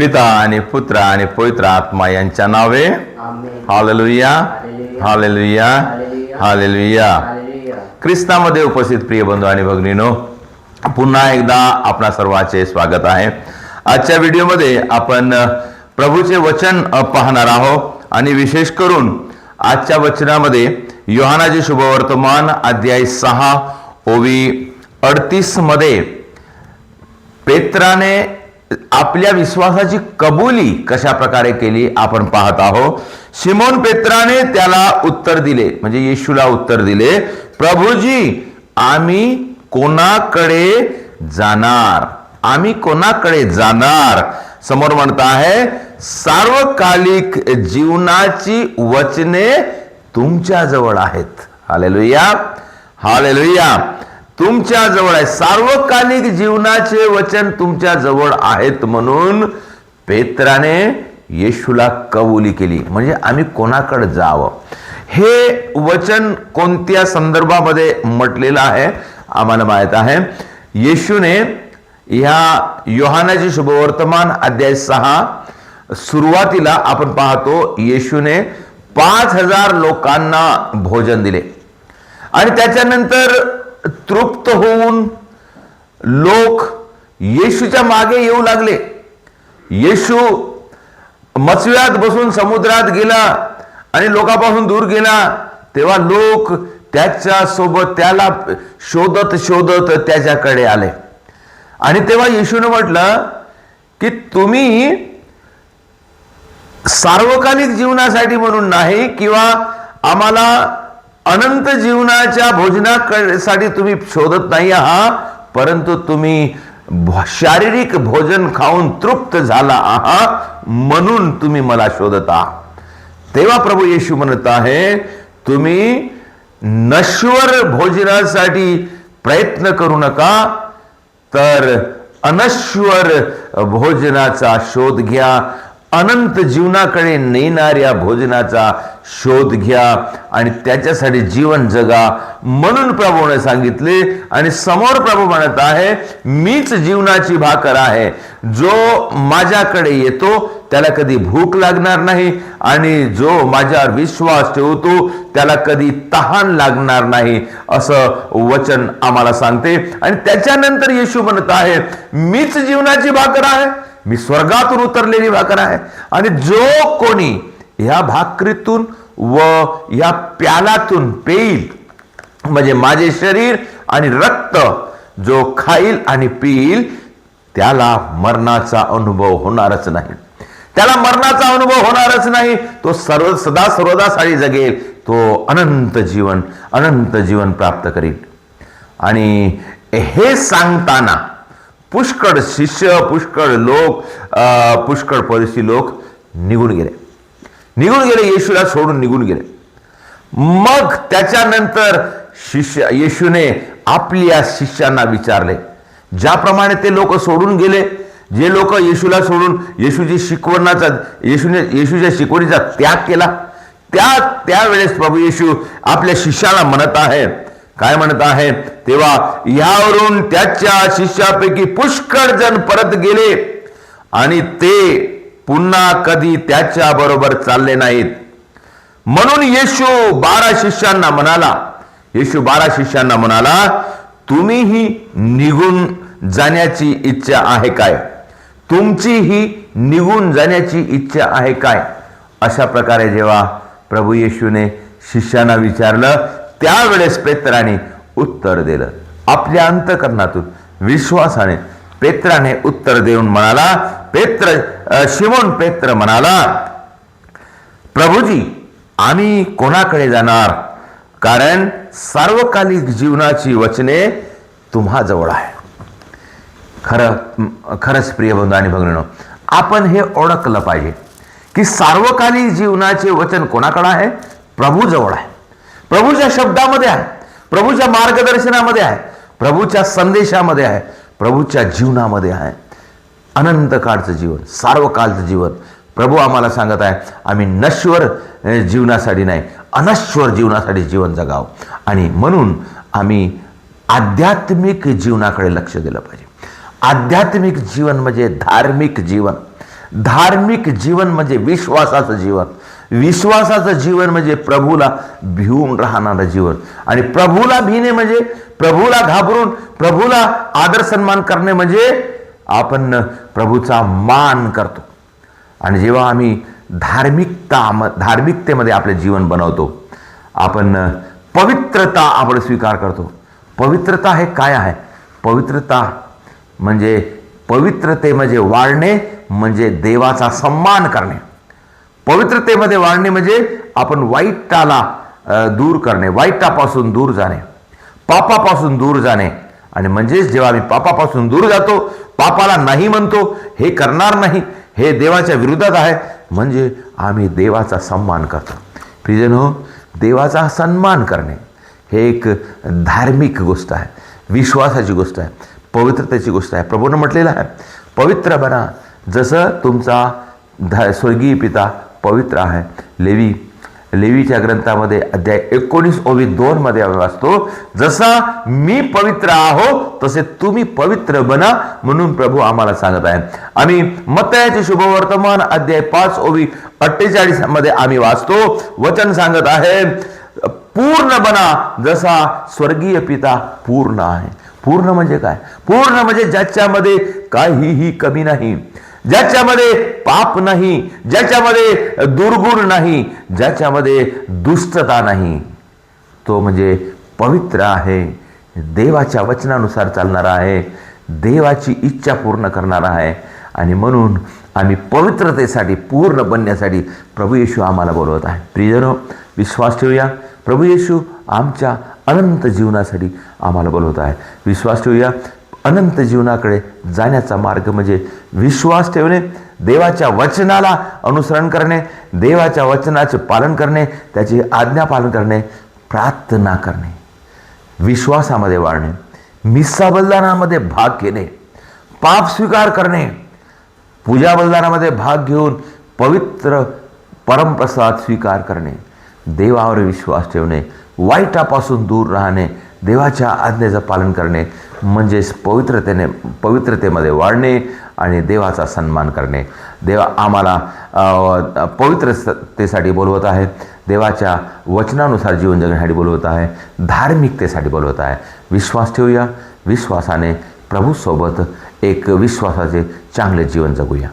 पिता आणि पुत्र आणि पवित्र आत्मा यांच्या नावे. हालेलुया. हालेलुया. हालेलुया. ख्रिस्तामध्ये उपस्थित प्रिय बंधू आणि भगिनीनो पुन्हा एकदा आपणा सर्वांचे स्वागत आहे. आजच्या व्हिडिओमध्ये आपण प्रभूचे वचन पाहणार आहोत आणि विशेष करून आजच्या वचनामध्ये योहानाचे शुभवर्तमान अध्याय सहा ओवी अडतीसमध्ये पेत्राने आपल्या विश्वासाची कबुली कशा प्रकारे केली आपण पाहत आहोत. शिमोन पेत्राने त्याला उत्तर दिले म्हणजे येशूला उत्तर दिले प्रभूजी आम्ही कोणाकडे जाणार? आम्ही कोणाकडे जाणार? समोर म्हणत आहे सार्वकालिक जीवनाची वचने तुमच्या जवळ आहेत. हालेलुया. हालेलुया. तुमच्या जवळ आहे. सार्वकालिक जीवनाचे वचन तुमच्या जवळ आहेत म्हणून पेत्राने येशूला कबुली केली. म्हणजे आम्ही कोणाकडे जावं? हे वचन कोणत्या संदर्भामध्ये म्हटलेलं आहे? आम्हाला माहीत आहे. येशूने ह्या योहानाचे शुभवर्तमान अध्याय सहा सुरुवातीला आपण पाहतो येशूने पाच हजार लोकांना भोजन दिले. आणि त्याच्यानंतर तृप्त होऊन लोक येशूच्या मागे येऊ लागले. येशू मचव्यात बसून समुद्रात गेला आणि लोकांपासून दूर गेला. तेव्हा लोक त्याच्या सोबत त्याला शोधत शोधत त्याच्याकडे आले. आणि तेव्हा येशूने म्हटलं की तुम्ही सार्वकालिक जीवनासाठी म्हणून नाही किंवा आम्हाला अनंत जीवनाच्या भोजनासाठी तुम्ही शोधत नाही आहात परंतु तुम्ही भ- शारीरिक भोजन खाऊन तृप्त झाला आहात म्हणून तुम्ही मला शोधत. आहात तेव्हा प्रभू येशू म्हणत आहे तुम्ही नश्वर भोजनासाठी प्रयत्न करू नका तर अनश्वर भोजनाचा शोध घ्या अनंत जीवनाकडे नेणाऱ्या भोजनाचा शोध घ्या आणि त्याच्यासाठी जीवन जगा म्हणून प्रभूने सांगितले आणि समोर प्रभू म्हणत आहे मीच जीवनाची भाकर आहे. जो माझ्याकडे येतो त्याला कधी भूक लागणार नाही आणि जो माझ्यावर विश्वास ठेवतो त्याला कधी तहान लागणार नाही. असं वचन आम्हाला सांगते. आणि त्याच्यानंतर येशू म्हणत आहे मीच जीवनाची भाकर आहे. मी स्वर्गातून उतरलेली भाकर आहे. आणि जो कोणी ह्या भाकरीतून व या प्यालातून पेईल म्हणजे माझे शरीर आणि रक्त जो खाईल आणि पिईल त्याला मरणाचा अनुभव होणारच नाही. त्याला मरणाचा अनुभव होणारच नाही. तो सर्व सदा सर्वदासाठी जगेल. तो अनंत जीवन अनंत जीवन प्राप्त करील. आणि हे सांगताना पुष्कळ शिष्य पुष्कळ लोक पुष्कळ परिस्थिती लोक निघून गेले. निघून गेले येशूला सोडून निघून गेले. मग त्याच्यानंतर शिष्य येशूने आपल्या शिष्यांना विचारले. ज्याप्रमाणे ते लोक सोडून गेले जे लोक येशूला सोडून येशूची शिकवणाचा येशूने येशूच्या शिकवणीचा त्याग केला त्या त्यावेळेस प्रभू येशू आपल्या शिष्याला म्हणत आहे काय म्हणत आहे तेव्हा यावरून त्याच्या शिष्यापैकी पुष्कळ जण परत गेले. आणि ते पुन्हा कधी त्याच्या बरोबर चालले नाहीत. म्हणून येशू बारा शिष्यांना म्हणाला येशू बारा शिष्यांना म्हणाला तुम्हीही निघून जाण्याची इच्छा आहे काय? तुमची ही निघून जाण्याची इच्छा आहे काय? अशा प्रकारे जेव्हा प्रभू येशूने शिष्यांना विचारलं त्यावेळेस पेत्राने उत्तर दिलं. आपल्या अंतकरणातून विश्वासाने पेत्राने उत्तर देऊन म्हणाला पेत्र शिवण शिमोन पेत्र म्हणाला प्रभूजी आम्ही कोणाकडे जाणार? कारण सार्वकालिक जीवनाची वचने तुम्हाजवळ आहे. खरं खरंच प्रिय बंधू आणि भगिनीनो आपण हे ओळखलं पाहिजे की सार्वकालिक जीवनाचे वचन कोणाकडं आहे? प्रभूजवळ आहे. प्रभूच्या शब्दामध्ये आहे. प्रभूच्या मार्गदर्शनामध्ये आहे. प्रभूच्या संदेशामध्ये आहे. प्रभूच्या जीवनामध्ये आहे. अनंत काळचं जीवन सार्वकालचं जीवन. प्रभू आम्हाला सांगत आहे आम्ही नश्वर जीवनासाठी नाही अनश्वर जीवनासाठी जीवन जगावं. आणि म्हणून आम्ही आध्यात्मिक जीवनाकडे लक्ष दिलं पाहिजे. आध्यात्मिक जीवन म्हणजे धार्मिक जीवन. धार्मिक जीवन म्हणजे विश्वासाचं जीवन. विश्वासाचं जीवन म्हणजे प्रभूला भिवून राहणारं जीवन. आणि प्रभूला भिणे म्हणजे प्रभूला घाबरून प्रभूला आदर सन्मान करणे म्हणजे आपण प्रभूचा मान करतो. आणि जेव्हा आम्ही धार्मिकता म धार्मिकतेमध्ये आपले जीवन बनवतो आपण पवित्रता आपण स्वीकार करतो. पवित्रता हे काय आहे? पवित्रता म्हणजे पवित्रते म्हणजे वाढणे म्हणजे देवाचा सन्मान करणे. पवित्रतेमध्ये वाढणे म्हणजे आपण वाईटाला दूर करणे वाईटापासून दूर जाणे पापापासून दूर जाणे. आणि म्हणजेच जेव्हा आम्ही पापापासून दूर जातो पापाला नाही म्हणतो हे करणार नाही हे देवाच्या विरोधात आहे म्हणजे आम्ही देवाचा सन्मान करतो. प्रिजन हो देवाचा सन्मान करणे हे एक धार्मिक गोष्ट आहे विश्वासाची गोष्ट आहे पवित्रतेची गोष्ट आहे. प्रभूनं म्हटलेलं आहे पवित्र बना जसं तुमचा ध स्वर्गीय पिता पवित्र आहे. लेवी लेवीच्या ग्रंथामध्ये अध्याय एकोणीस ओवी दोनमध्ये आम्ही वाचतो जसा मी पवित्र आहो तसे तुम्ही पवित्र बना म्हणून प्रभू आम्हाला सांगत आहे. आम्ही मतयाचे शुभवर्तमान अध्याय पाच ओवी अठ्ठेचाळीसमध्ये आम्ही वाचतो वचन सांगत आहे पूर्ण बना जसा स्वर्गीय पिता पूर्ण आहे. पूर्ण म्हणजे काय? पूर्ण म्हणजे ज्याच्यामध्ये काहीही कमी नाही. ज्याच्यामध्ये पाप नाही ज्याच्यामध्ये दुर्गुण नाही ज्याच्यामध्ये दुष्टता नाही. तो म्हणजे पवित्र आहे देवाच्या वचनानुसार चालणारा आहे देवाची इच्छा पूर्ण करणारा आहे. आणि म्हणून आम्ही पवित्रतेसाठी पूर्ण बनण्यासाठी प्रभू येशू आम्हाला बोलवत आहे. प्रियजनो विश्वास ठेवूया. प्रभू येशू आमच्या अनंत जीवनासाठी आम्हाला बोलवत आहे. विश्वास ठेवूया. अनंत जीवनाकडे जाण्याचा मार्ग म्हणजे विश्वास ठेवणे देवाच्या वचनाला अनुसरण करणे देवाच्या वचनाचे पालन करणे त्याची आज्ञा पालन करणे प्रार्थना करणे विश्वासामध्ये वाढणे मिस्सा बलिदानामध्ये भाग घेणे पाप स्वीकार करणे पूजा बलिदानामध्ये भाग घेऊन पवित्र परमप्रसाद स्वीकार करणे देवावर विश्वास ठेवणे वाईटापासून दूर राहणे देवाच्या आज्ञेचं पालन करणे म्हणजेच पवित्रतेने पवित्रतेमध्ये वाढणे आणि देवाचा सन्मान करणे. देवा आम्हाला पवित्रतेसाठी बोलवत आहे देवाच्या वचनानुसार जीवन जगण्यासाठी बोलवत आहे धार्मिकतेसाठी बोलवत आहे. विश्वास ठेवूया विश्वासाने प्रभूसोबत एक विश्वासाचे चांगले जीवन जगूया.